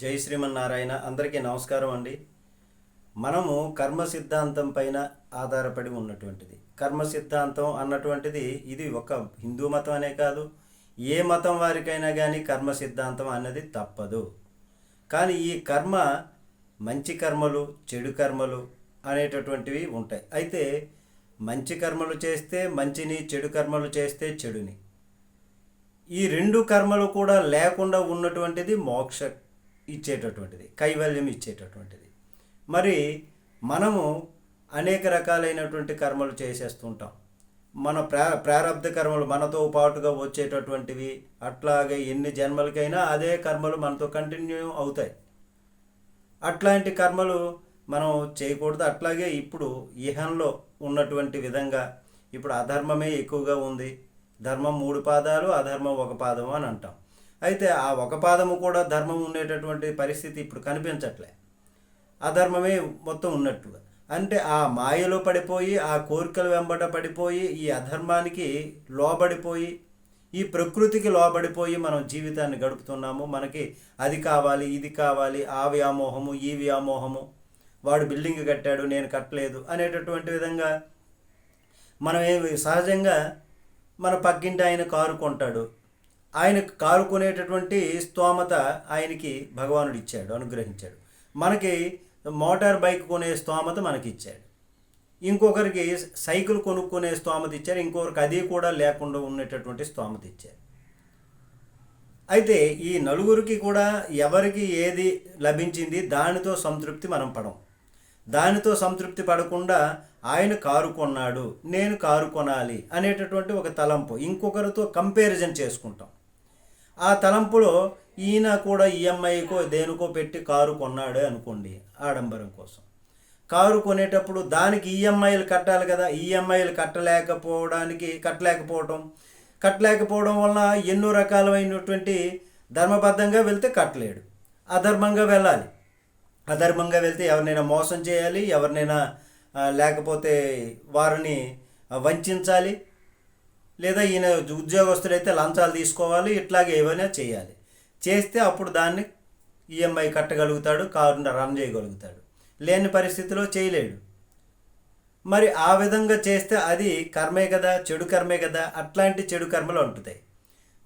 జై శ్రీమన్నారాయణ అందరికీ నమస్కారం అండి. మనము కర్మ సిద్ధాంతం పైన ఆధారపడి ఉన్నటువంటిది. కర్మ సిద్ధాంతం అన్నటువంటిది ఇది ఒక హిందూ మతం అనే కాదు ఏ మతం వారికైనా కానీ కర్మ సిద్ధాంతం అన్నది తప్పదు. కానీ ఈ కర్మ మంచి కర్మలు చెడు కర్మలు అనేటటువంటివి ఉంటాయి. అయితే మంచి కర్మలు చేస్తే మంచిని చెడు కర్మలు చేస్తే చెడుని. ఈ రెండు కర్మలు కూడా లేకుండా ఉన్నటువంటిది మోక్ష ఇచ్చేటటువంటిది కైవల్యం ఇచ్చేటటువంటిది. మరి మనము అనేక రకాలైనటువంటి కర్మలు చేసేస్తుంటాం. మన ప్రా ప్రారంధ కర్మలు మనతో పాటుగా వచ్చేటటువంటివి అట్లాగే ఎన్ని జన్మలకైనా అదే కర్మలు మనతో కంటిన్యూ అవుతాయి. అట్లాంటి కర్మలు మనం చేయకూడదు. అట్లాగే ఇప్పుడు ఇహంలో ఉన్నటువంటి విధంగా ఇప్పుడు అధర్మమే ఎక్కువగా ఉంది. ధర్మం మూడు పాదాలు అధర్మం ఒక పాదం అని అంటాం. అయితే ఆ ఒక పాదము కూడా ధర్మం ఉండేటటువంటి పరిస్థితి ఇప్పుడు కనిపించట్లే. అధర్మమే మొత్తం ఉన్నట్టుగా. అంటే ఆ మాయలో పడిపోయి ఆ కోరికల వెంబట పడిపోయి ఈ అధర్మానికి లోబడిపోయి ఈ ప్రకృతికి లోబడిపోయి మనం జీవితాన్ని గడుపుతున్నాము. మనకి అది కావాలి ఇది కావాలి ఆ వ్యామోహము ఈ వ్యామోహము. వాడు బిల్డింగ్ కట్టాడు నేను కట్టలేదు అనేటటువంటి విధంగా మనం ఏమి సహజంగా మన పక్కింటి ఆయన కారు కొంటాడు. ఆయన కారు కొనేటటువంటి స్తోమత ఆయనకి భగవానుడు ఇచ్చాడు అనుగ్రహించాడు. మనకి మోటార్ బైక్ కొనే స్తోమత మనకి ఇచ్చాడు ఇంకొకరికి సైకిల్ కొనుక్కునే స్తోమత ఇచ్చారు ఇంకొకరికి అది కూడా లేకుండా ఉండేటటువంటి స్తోమత ఇచ్చారు అయితే ఈ నలుగురికి కూడా ఎవరికి ఏది లభించింది దానితో సంతృప్తి మనం పడం. దానితో సంతృప్తి పడకుండా ఆయన కారు కొన్నాడు నేను కారు కొనాలి అనేటటువంటి ఒక తలంపు. ఇంకొకరితో కంపారిజన్ చేసుకుంటాం. ఆ తలంపులో ఈయన కూడా ఈఎంఐకో దేనికో పెట్టి కారు కొన్నాడు అనుకోండి ఆడంబరం కోసం. కారు కొనేటప్పుడు దానికి ఈఎంఐలు కట్టాలి కదా ఈఎంఐలు కట్టలేకపోవడానికి కట్టలేకపోవడం కట్టలేకపోవడం వలన ఎన్నో రకాలైనటువంటి ధర్మబద్ధంగా వెళ్తే కట్టలేడు. అధర్మంగా వెళ్ళాలి. అధర్మంగా వెళ్తే ఎవరినైనా మోసం చేయాలి ఎవరినైనా లేకపోతే వారిని వంచాలి. లేదా ఈయన ఉద్యోగస్తుడైతే లంచాలు తీసుకోవాలి ఇట్లాగే ఏమైనా చేయాలి. చేస్తే అప్పుడు దాన్ని ఈఎంఐ కట్టగలుగుతాడు కారుని రన్ చేయగలుగుతాడు. లేని పరిస్థితిలో చేయలేడు. మరి ఆ విధంగా చేస్తే అది కర్మే కదా చెడు కర్మే కదా అట్లాంటి చెడు కర్మలు ఉంటుతాయి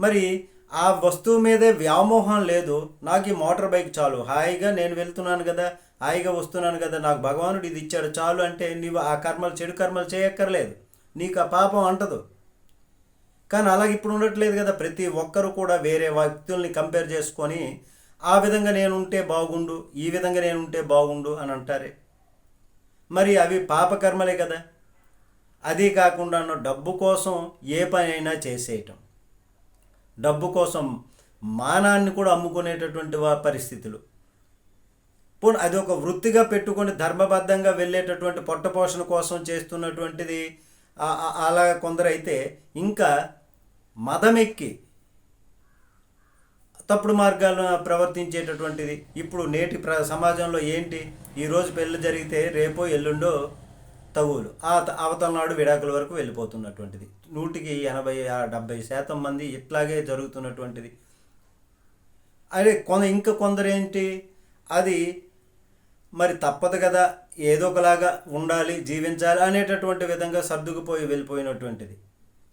మరి ఆ వస్తువు మీదే వ్యామోహం లేదు నాకు ఈ మోటార్ బైక్ చాలు హాయిగా నేను వెళ్తున్నాను కదా హాయిగా వస్తున్నాను కదా నాకు భగవానుడు ఇది ఇచ్చాడు చాలు అంటే నీవు ఆ కర్మలు చెడు కర్మలు చేయక్కర్లేదు. నీకు ఆ పాపం అంటదు. కానీ అలాగే ఇప్పుడు ఉండట్లేదు కదా ప్రతి ఒక్కరు కూడా వేరే వ్యక్తుల్ని కంపేర్ చేసుకొని ఆ విధంగా నేను ఉంటే బాగుండు ఈ విధంగా నేను ఉంటే బాగుండు అని అంటారే. మరి అవి పాపకర్మలే కదా. అది కాకుండా డబ్బు కోసం ఏ పని అయినా చేసేయటం. డబ్బు కోసం మానాన్ని కూడా అమ్ముకునేటటువంటి పరిస్థితులు. పోనీ అది ఒక వృత్తిగా పెట్టుకొని ధర్మబద్ధంగా వెళ్ళేటటువంటి పొట్టపోషణ కోసం చేస్తున్నటువంటిది ఆ- అలా కొందరైతే ఇంకా మదమెక్కి. తప్పుడు మార్గాలను ప్రవర్తించేటటువంటిది. ఇప్పుడు నేటి ప్ర సమాజంలో ఏంటి? ఈరోజు పెళ్ళి జరిగితే రేపో ఎల్లుండో తగువులు ఆ అవతల నాడు విడాకుల వరకు వెళ్ళిపోతున్నటువంటిది. నూటికి ఎనభై ఆ డెబ్బై శాతం మంది ఇట్లాగే జరుగుతున్నటువంటిది. అదే కొంద ఇంకా కొందరేంటి? అది మరి తప్పదు కదా. ఏదో ఒకలాగా ఉండాలి జీవించాలి అనేటటువంటి విధంగా సర్దుకుపోయి వెళ్ళిపోయినటువంటిది.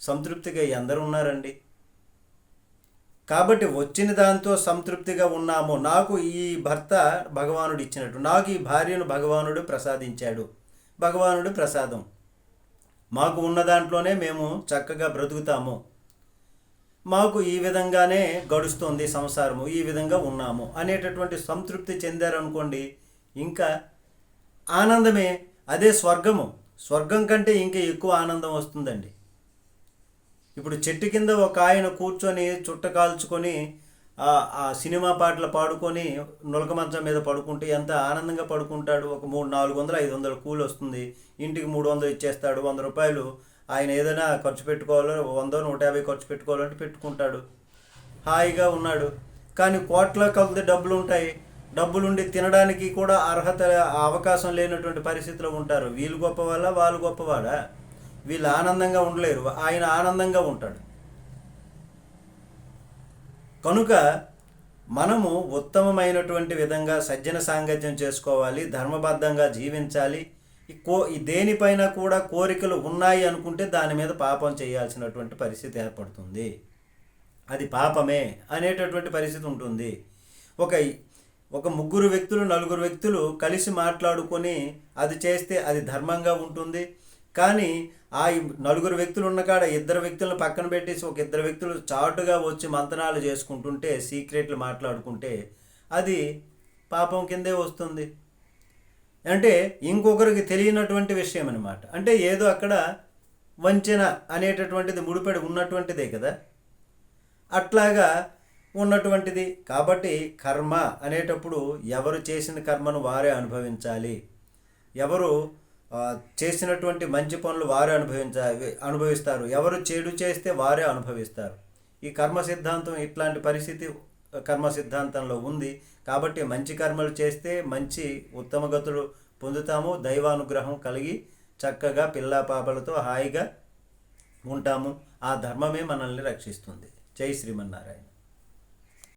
సంతృప్తిగా ఎందరు ఉన్నారండి. కాబట్టి వచ్చిన దాంతో సంతృప్తిగా ఉన్నాము. నాకు ఈ భర్త భగవానుడు ఇచ్చినట్టు నాకు ఈ భార్యను భగవానుడు ప్రసాదించాడు. భగవానుడు ప్రసాదం. మాకు ఉన్న దాంట్లోనే మేము చక్కగా బ్రతుకుతాము. మాకు ఈ విధంగానే గడుస్తుంది సంసారము ఈ విధంగా ఉన్నాము అనేటటువంటి సంతృప్తి చెందారనుకోండి ఇంకా ఆనందమే. అదే స్వర్గము. స్వర్గం కంటే ఇంకా ఎక్కువ ఆనందం వస్తుందండి. ఇప్పుడు చెట్టు కింద ఒక ఆయన కూర్చొని చుట్ట కాల్చుకొని ఆ సినిమా పాటలు పాడుకొని నులక మంచం మీద పడుకుంటే ఎంత ఆనందంగా పడుకుంటాడు. ఒక మూడు నాలుగు వందలు ఐదు వందలు కూలి వస్తుంది. ఇంటికి మూడు వందలు ఇచ్చేస్తాడు. వంద రూపాయలు ఆయన ఏదైనా ఖర్చు పెట్టుకోవాలో వంద నూట యాభై ఖర్చు పెట్టుకోవాలంటే పెట్టుకుంటాడు. హాయిగా ఉన్నాడు. కానీ కోట్ల కొద్ది డబ్బులు ఉంటాయి. డబ్బులుండి తినడానికి కూడా అర్హత అవకాశం లేనటువంటి పరిస్థితిలో ఉంటారు. వీళ్ళు గొప్పవాళ్ళ? వాళ్ళు గొప్పవాడా? వీళ్ళు ఆనందంగా ఉండలేరు. ఆయన ఆనందంగా ఉంటాడు. కనుక మనము ఉత్తమమైనటువంటి విధంగా సజ్జన సాంగత్యం చేసుకోవాలి ధర్మబద్ధంగా జీవించాలి. ఈ కో దేనిపైన కూడా కోరికలు ఉన్నాయి అనుకుంటే దాని మీద పాపం చేయాల్సినటువంటి పరిస్థితి ఏర్పడుతుంది. అది పాపమే అనేటటువంటి పరిస్థితి ఉంటుంది. ఒక ఒక ముగ్గురు వ్యక్తులు నలుగురు వ్యక్తులు కలిసి మాట్లాడుకొని అది చేస్తే అది ధర్మంగా ఉంటుంది. కానీ ఆ నలుగురు వ్యక్తులు ఉన్నకాడ ఇద్దరు వ్యక్తులను పక్కన పెట్టేసి ఒక ఇద్దరు వ్యక్తులు చాటుగా వచ్చి మంతనాలు చేసుకుంటుంటే సీక్రెట్లు మాట్లాడుకుంటే అది పాపం కిందే వస్తుంది. అంటే ఇంకొకరికి తెలియనటువంటి విషయం అనమాట అంటే ఏదో అక్కడ వంచన అనేటటువంటిది ముడిపడి ఉన్నటువంటిదే కదా. అట్లాగా ఉన్నటువంటిది. కాబట్టి కర్మ అనేటప్పుడు ఎవరు చేసిన కర్మను వారే అనుభవించాలి. ఎవరు చేసినటువంటి మంచి పనులు వారే అనుభవించ అనుభవిస్తారు. ఎవరు చెడు చేస్తే వారే అనుభవిస్తారు. ఈ కర్మ సిద్ధాంతం ఇట్లాంటి పరిస్థితి కర్మ సిద్ధాంతంలో ఉంది. కాబట్టి మంచి కర్మలు చేస్తే మంచి ఉత్తమ గతులు పొందుతాము. దైవానుగ్రహం కలిగి చక్కగా పిల్లా పాపలతో హాయిగా ఉంటాము. ఆ ధర్మమే మనల్ని రక్షిస్తుంది. జై శ్రీమన్నారాయణ.